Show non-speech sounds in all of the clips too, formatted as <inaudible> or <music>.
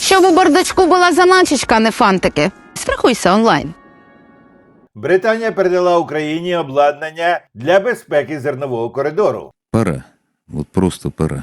Щоб у бардачку була заначечка, а не фантики. Страхуйся онлайн. Британія передала Україні обладнання для безпеки зернового коридору. Пора. От просто пора.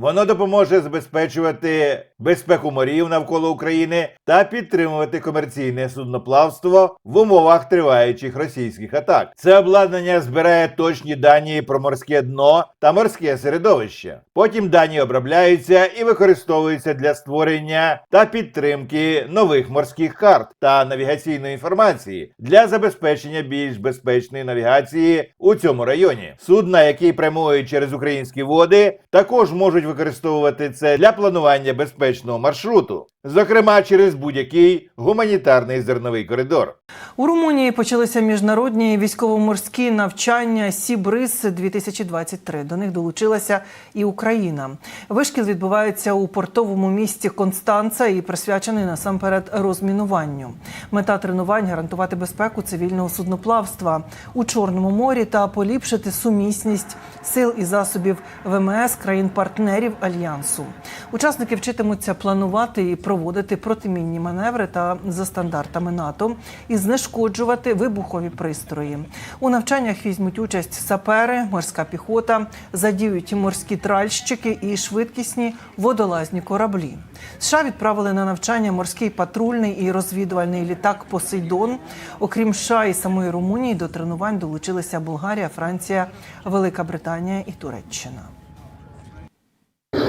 Воно допоможе забезпечувати безпеку морів навколо України та підтримувати комерційне судноплавство в умовах триваючих російських атак. Це обладнання збирає точні дані про морське дно та морське середовище. Потім дані обробляються і використовуються для створення та підтримки нових морських карт та навігаційної інформації для забезпечення більш безпечної навігації у цьому районі. Судна, які прямують через українські води, також можуть використовувати це для планування безпечного маршруту, зокрема через будь-який гуманітарний зерновий коридор. У Румунії почалися міжнародні військово-морські навчання Сібриз 2023 До них долучилася і Україна. Вишкіл відбувається у портовому місті Констанца і присвячений насамперед розмінуванню. Мета тренувань гарантувати безпеку цивільного судноплавства у Чорному морі та поліпшити сумісність сил і засобів ВМС країн-партнерів альянсу. Учасники вчитимуться планувати і проводити протимінні маневри та за стандартами НАТО і знешкоджувати вибухові пристрої. У навчаннях візьмуть участь сапери, морська піхота, задіють морські тральщики і швидкісні водолазні кораблі. США відправили на навчання морський патрульний і розвідувальний літак Посейдон. Окрім США і самої Румунії, до тренувань долучилися Болгарія, Франція, Велика Британія і Туреччина.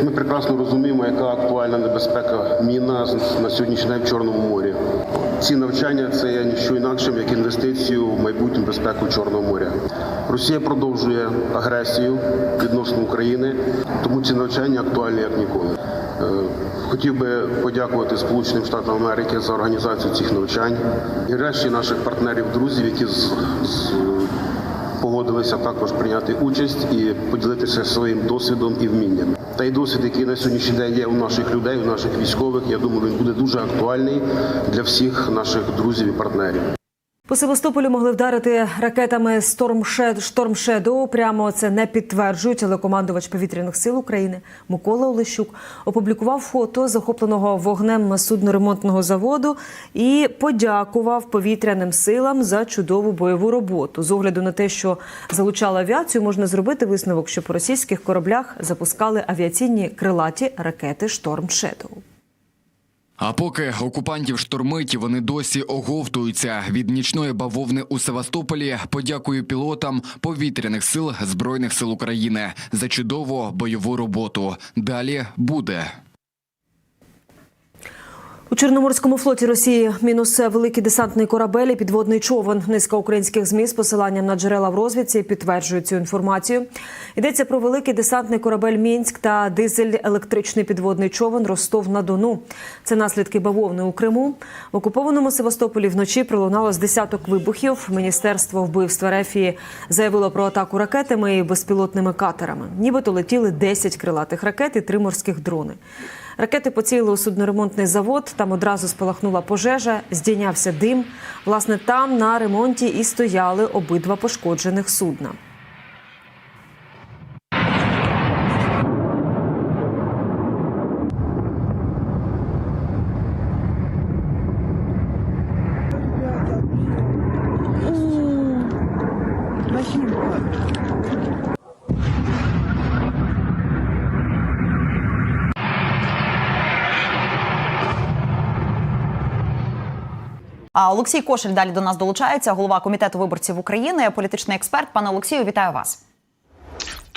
Ми прекрасно розуміємо, яка актуальна небезпека міна на сьогоднішній день в Чорному морі. Ці навчання це є ніщо інакшим, як інвестицію в майбутню безпеку Чорного моря. Росія продовжує агресію відносно України, тому ці навчання актуальні як ніколи. Е, Хотів би подякувати Сполученим Штатам Америки за організацію цих навчань і решті наших партнерів, друзів, які з, з погодилися також прийняти участь і поділитися своїм досвідом і вмінням. Та й досвід, який на сьогоднішній день є у наших людей, у наших військових, я думаю, він буде дуже актуальний для всіх наших друзів і партнерів. По Севастополю могли вдарити ракетами Shadow, Прямо це не підтверджують, але командувач повітряних сил України Микола Олещук опублікував фото захопленого вогнем судноремонтного заводу і подякував повітряним силам за чудову бойову роботу. З огляду на те, що залучали авіацію, можна зробити висновок, що по російських кораблях запускали авіаційні крилаті ракети Shadow. А поки окупантів штормить, вони досі оговтуються від нічної бавовни у Севастополі. Подякую пілотам повітряних сил збройних сил України за чудову бойову роботу. Далі буде. У Чорноморському флоті Росії мінус великий десантний корабель і підводний човен. Низка українських змі з посиланням на джерела в розвідці підтверджують цю інформацію. Йдеться про великий десантний корабель Мінськ та дизель-електричний підводний човен Ростов на Дону. Це наслідки бавовни у Криму. В окупованому Севастополі вночі пролунало з десяток вибухів. Міністерство вбивства Рефії заявило про атаку ракетами і безпілотними катерами. Нібито летіли 10 крилатих ракет і три морських дрони. Ракети поцілили у судноремонтний завод. Там одразу спалахнула пожежа, здійнявся дим. Власне, там на ремонті і стояли обидва пошкоджених судна. Олексій Кошель далі до нас долучається, голова комітету виборців України, політичний експерт. Пане Олексію, вітаю вас.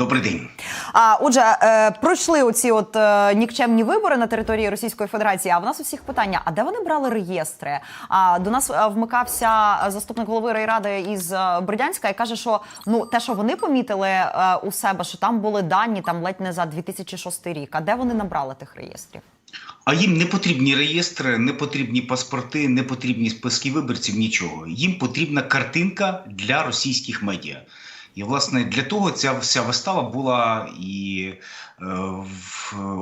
Добрий день. А отже, е, пройшли оці от е, нікчемні вибори на території Російської Федерації. А в нас усіх питання: а де вони брали реєстри? А до нас е, вмикався заступник голови райради із е, Бердянська і каже, що ну те, що вони помітили е, у себе, що там були дані там ледь не за 2006 рік. А де вони набрали тих реєстрів? А їм не потрібні реєстри, не потрібні паспорти, не потрібні списки виборців, нічого. Їм потрібна картинка для російських медіа. І, власне, для того ця вся вистава була і е,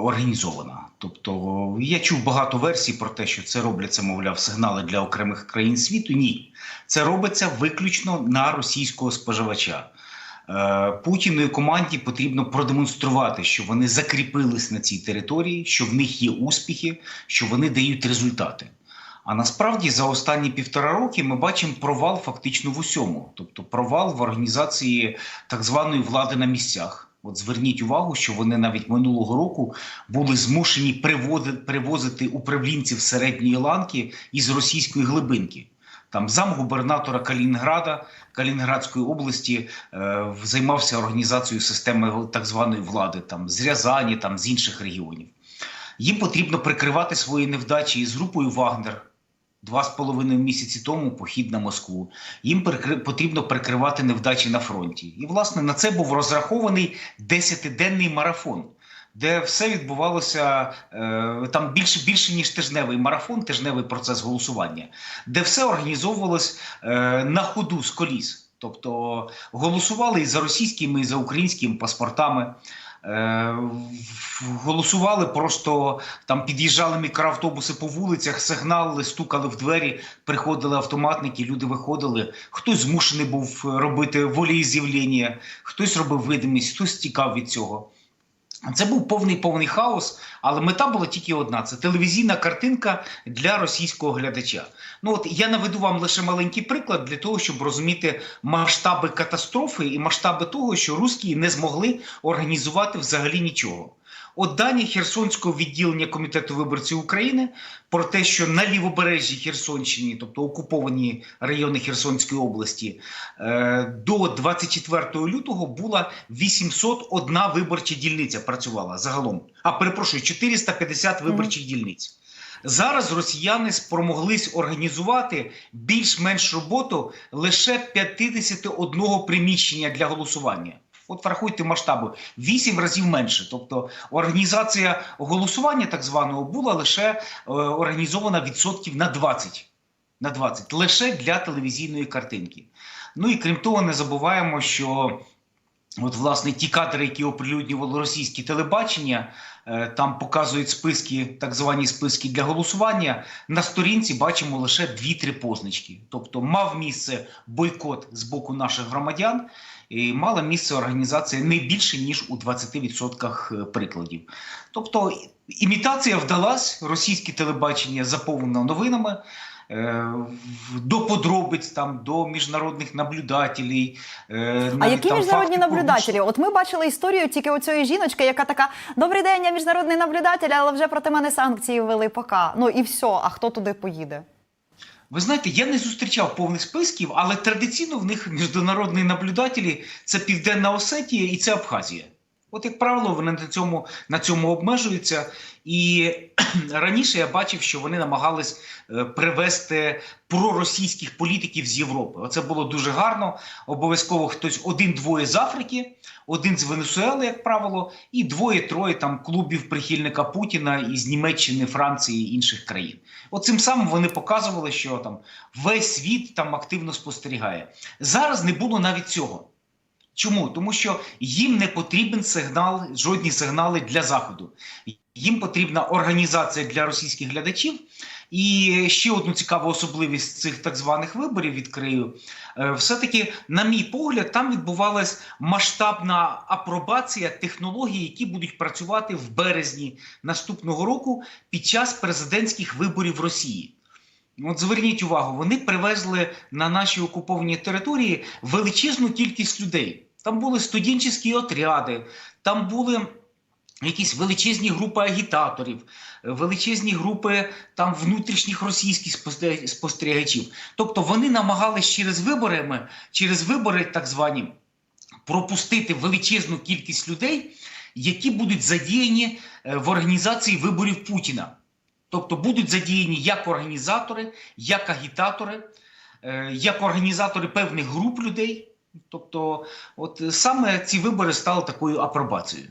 організована. Тобто я чув багато версій про те, що це робляться, мовляв, сигнали для окремих країн світу. Ні, це робиться виключно на російського споживача. Е, Путіну і команді потрібно продемонструвати, що вони закріпились на цій території, що в них є успіхи, що вони дають результати. А насправді за останні півтора роки ми бачимо провал фактично в усьому, тобто провал в організації так званої влади на місцях. От зверніть увагу, що вони навіть минулого року були змушені привозити управлінців середньої ланки із російської глибинки. Там замгубернатора Калінінграда, Калінінградської області е, займався організацією системи так званої влади, там з Рязані, там з інших регіонів. Їм потрібно прикривати свої невдачі із групою Вагнер. Два з половиною місяці тому похід на Москву. Їм потрібно прикривати невдачі на фронті. І, власне, на це був розрахований десятиденний марафон, де все відбувалося е, там більше, більше ніж тижневий марафон, тижневий процес голосування, де все організовувалось е, на ходу з коліс. Тобто голосували і за російськими, і за українськими паспортами. Е, голосували просто там під'їжджали мікроавтобуси по вулицях, сигнали, стукали в двері, приходили автоматники, люди виходили. Хтось змушений був робити волеіз'явлення, хтось робив видимість, хтось тікав від цього. Це був повний повний хаос, але мета була тільки одна: це телевізійна картинка для російського глядача. Ну от я наведу вам лише маленький приклад для того, щоб розуміти масштаби катастрофи і масштаби того, що русські не змогли організувати взагалі нічого. От дані Херсонського відділення комітету виборців України про те, що на лівобережжі Херсонщини, тобто окуповані райони Херсонської області, е, до 24 лютого була 801 виборча дільниця працювала загалом. А перепрошую, 450 виборчих дільниць. Зараз росіяни спромоглись організувати більш-менш роботу лише 51 приміщення для голосування. От врахуйте масштаби 8 разів менше. Тобто організація голосування так званого була лише е, організована відсотків на 20. На 20 лише для телевізійної картинки. Ну і крім того, не забуваємо, що От, власне, ті кадри, які оприлюднювало російське телебачення, е, там показують списки, так звані списки для голосування. На сторінці бачимо лише дві-три позначки. Тобто мав місце бойкот з боку наших громадян, і мала місце організація не більше ніж у 20% прикладів. Тобто імітація вдалась, російське телебачення заповнено новинами. е, До подробиць там до міжнародних наблюдателів. е, А які там міжнародні факти наблюдателі? От ми бачили історію тільки оцієї жіночки, яка така: Добрий день, я міжнародний наблюдатель, але вже проти мене санкції ввели пока. Ну і все. А хто туди поїде? Ви знаєте, я не зустрічав повних списків, але традиційно в них міжнародні наблюдателі це Південна Осетія і це Абхазія. От, як правило, вони на цьому, на цьому обмежуються. І <clears throat> раніше я бачив, що вони намагались е, привести проросійських політиків з Європи. Оце було дуже гарно. Обов'язково хтось один-двоє з Африки, один з Венесуели, як правило, і двоє-троє там клубів прихильника Путіна із Німеччини, Франції і інших країн. От цим самим вони показували, що там весь світ там активно спостерігає. Зараз не було навіть цього. Чому? Тому що їм не потрібен сигнал, жодні сигнали для заходу. Їм потрібна організація для російських глядачів. І ще одну цікаву особливість цих так званих виборів відкрию. Е, Все-таки, на мій погляд, там відбувалась масштабна апробація технологій, які будуть працювати в березні наступного року під час президентських виборів в Росії. От зверніть увагу, вони привезли на наші окуповані території величезну кількість людей. Там були студентські отряди, там були якісь величезні групи агітаторів, величезні групи там внутрішніх російських спостерігачів. Тобто вони намагались через виборами, через вибори так звані, пропустити величезну кількість людей, які будуть задіяні е, в організації виборів Путіна. Тобто будуть задіяні як організатори, як агітатори, е, як організатори певних груп людей. Тобто, от саме ці вибори стали такою апробацією.